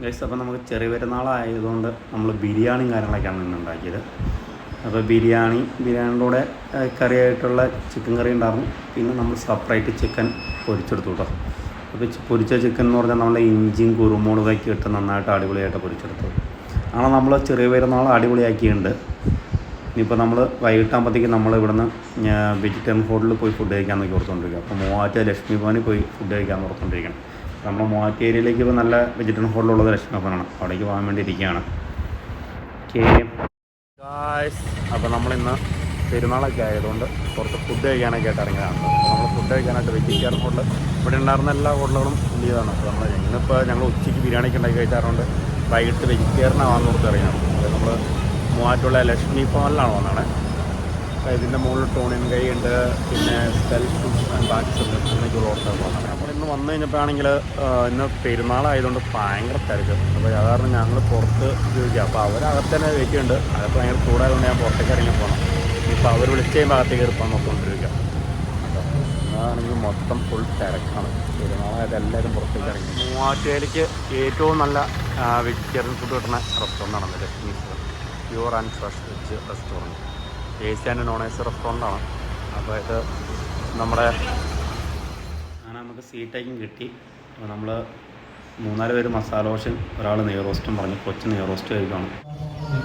Guys അപ്പോൾ നമുക്ക് ചെറിയ പെരുന്നാളായതുകൊണ്ട് നമ്മൾ ബിരിയാണിയും കാര്യങ്ങളൊക്കെയാണ് ഇന്ന് ഉണ്ടാക്കിയത്. അപ്പോൾ ബിരിയാണി ബിരിയാണിയുടെ കറിയായിട്ടുള്ള ചിക്കൻ കറി ഉണ്ടായിരുന്നു. പിന്നെ നമ്മൾ സെപ്പറേറ്റ് ചിക്കൻ പൊരിച്ചെടുത്തു കേട്ടോ. അപ്പോൾ പൊരിച്ച ചിക്കൻ എന്ന് പറഞ്ഞാൽ നമ്മൾ ഇഞ്ചിയും കുരുമുളകൊക്കെ ഇട്ട് നന്നായിട്ട് അടിപൊളിയായിട്ട് പൊരിച്ചെടുത്തു. അങ്ങനെ നമ്മൾ ചെറിയ പെരുന്നാൾ അടിപൊളിയാക്കിയിട്ടുണ്ട്. ഇനിയിപ്പോൾ നമ്മൾ വൈകിട്ടാകുമ്പോഴത്തേക്ക് നമ്മൾ ഇവിടുന്ന് വെജിറ്റേറിയൻ ഹോട്ടലിൽ പോയി ഫുഡ് കഴിക്കാൻ നോക്കി ഓർത്തുകൊണ്ടിരിക്കുക. അപ്പോൾ മൂവാറ്റ ലക്ഷ്മി ഭവനിൽ പോയി ഫുഡ് കഴിക്കാമെന്ന് ഓർത്തുകൊണ്ടിരിക്കണം. നമ്മൾ മൂവാറ്റ ഏരിയയിലേക്ക് ഇപ്പോൾ നല്ല വെജിറ്റബിൾ ഹോട്ടലുള്ളത് ലക്ഷ്മി ഭവനാണ് അവിടേക്ക് പോകാൻ വേണ്ടി ഇരിക്കുകയാണ്. അപ്പോൾ നമ്മളിന്ന് പെരുന്നാളൊക്കെ ആയതുകൊണ്ട് പുറത്ത് ഫുഡ് കഴിക്കാനൊക്കെ ആയിട്ട് ഇറങ്ങിയതാണ്. നമ്മൾ ഫുഡ് കഴിക്കാനായിട്ട് വെജിറ്റേറിയൻ ഹോട്ടൽ ഇവിടെ ഉണ്ടായിരുന്ന എല്ലാ ഹോട്ടലുകളും ചെയ്തതാണ് അപ്പോൾ നമ്മൾ ഇന്നിപ്പോൾ ഞങ്ങൾ ഉച്ചയ്ക്ക് ബിരിയാണിക്ക് ഉണ്ടാക്കി കഴിച്ചാറുണ്ട് വൈകിട്ട് വെജിറ്റേറിയൻ ആവാൻ നോക്കി ഇറങ്ങിയാണ് നമ്മൾ മൂവാറ്റുള്ള ലക്ഷ്മി ഭവനിലാണ് വന്നത്. അപ്പോൾ ഇതിന്റെ മുകളിൽ ടോണിൻ കൈ ഉണ്ട് പിന്നെ സെൽഫ് ബാക്സ് ഉണ്ട് അങ്ങനെയൊക്കെയുള്ള ആണ്. അപ്പോൾ ഇന്ന് വന്നു കഴിഞ്ഞപ്പോഴാണെങ്കിൽ ഇന്ന് പെരുന്നാളായതുകൊണ്ട് ഭയങ്കര തിരക്ക്. അപ്പോൾ സാധാരണ ഞങ്ങൾ പുറത്ത് ചോദിക്കുക അപ്പോൾ അവരകത്ത് തന്നെ വെയിറ്റ് ഉണ്ട് അകത്ത് ഭയങ്കര ചൂടായതുകൊണ്ട് ഞാൻ പുറത്തേക്ക് ഇറങ്ങി പോകണം ഇപ്പോൾ അവർ വിളിച്ച് കഴിയുമ്പോൾ അകത്തേക്ക് കയറിപ്പാൻ നോക്കിക്കൊണ്ടിരിക്കുക. അതാണെങ്കിൽ മൊത്തം ഫുൾ തിരക്കാണ്. പെരുന്നാളായത് എല്ലാവരും പുറത്തേക്ക് ഇറങ്ങി. മൂവാറ്റുപേരയ്ക്ക് ഏറ്റവും നല്ല വെജിറ്റേറിയൻ ഫുഡ് കിട്ടുന്ന റെസ്റ്റോറന്റാണ് Lakshmi pure and fresh veg restaurant A C and non A C റെസ്റ്റോറന്റാണ്. അപ്പോൾ ഇത് നമ്മുടെ അങ്ങനെ നമുക്ക് സീറ്റേക്കും കിട്ടി. അപ്പോൾ നമ്മൾ മൂന്നാൽ പേര് മസാല ദോശയും ഒരാൾ നെയ്റോസ്റ്റും പറഞ്ഞു. കൊച്ചു നെയ്റോസ്റ്റ് കഴിക്കുകയാണ്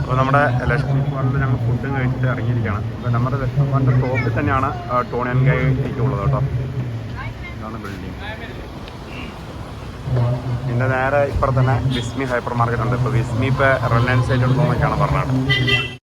അപ്പോൾ നമ്മുടെ ലക്ഷ്മി ഭവനിൽ ഞങ്ങൾ ഫുഡും കഴിച്ചിട്ട് ഇറങ്ങിയിരിക്കുകയാണ്. അപ്പോൾ നമ്മുടെ ലക്ഷ്മി ഭവന്റെ ടോപ്പിൽ തന്നെയാണ് ടോണിയൻ ഗൈക്ക് ഉള്ളത് കേട്ടോ. ഇതാണ് ബിൽഡിംഗ് പിന്നെ നേരെ ഇപ്പുറത്ത് തന്നെ വിസ്മി ഹൈപ്പർ മാർക്കറ്റ് ഉണ്ട്. ഇപ്പോൾ വിസ്മി ഇപ്പോൾ റിലയൻസ് ആയിട്ട് ഉണ്ടോ എന്നൊക്കെയാണ് പറഞ്ഞത്.